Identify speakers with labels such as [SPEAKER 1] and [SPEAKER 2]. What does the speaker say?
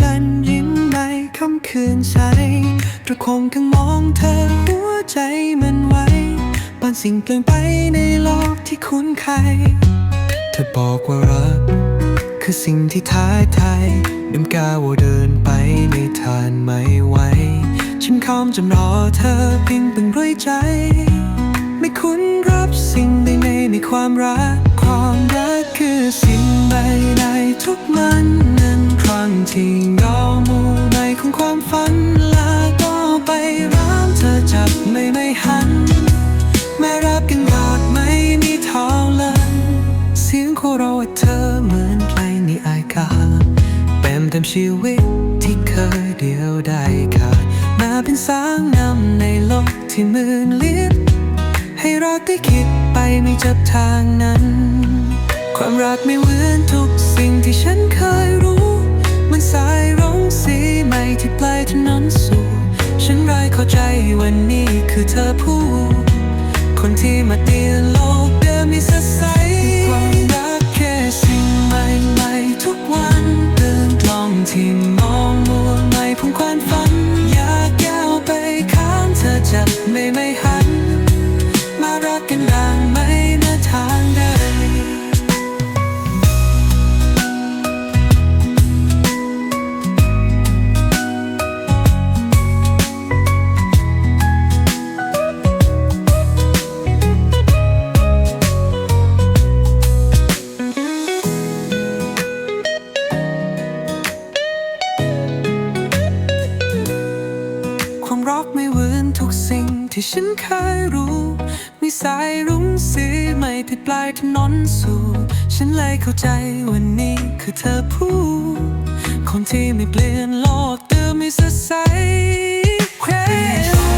[SPEAKER 1] จันยิ้มในค่ำคืนใสประคงข้างมองเธอหัวใจมันไวปานสิ่งเปลี่ยนไปในโลกที่คุ้นเคยเธอบอกว่ารัก คือสิ่งที่ท้าทายดึงก้าวเดินไปในทานไม่ไหวฉันค้อมจนรอเธอเพียงเป็นร้อยใจ ไม่คุ้นรับสิ่งใดในในความรัก ความรักคือสิ่งใดในทุกมัน ที่เงามูในของความฝันลาก็ไปร้ามเธอจับไม่ไม่หัน แม้รักกันกอดไม่มีทางเลยเสียงโคโรว่าเธอเหมือนเพลงในอากาเป็นเต็มชีวิตที่เคยเดียวได้ขาดมาเป็นสางนำในโลกที่มืนลิดให้รักได้คิดไปไม่จับทางนั้น ความรักไม่เหมือนทุกสิ่งที่ฉันเคยรู้ สายรุ้งสีใหม่ที่ปลายถนนสู่ ฉันไรเข้าใจวันนี้คือเธอผู้ คนที่มาเตียนโลก อนทุกสิ่งที่ฉันเคยรู้ มีสายรุ้งสีไม่ผิดปลายถนนสู่ ฉันเลยเข้าใจวันนี้คือเธอผู้คนที่ไม่เปลี่ยนโลกเดิมไม่สดใส Hey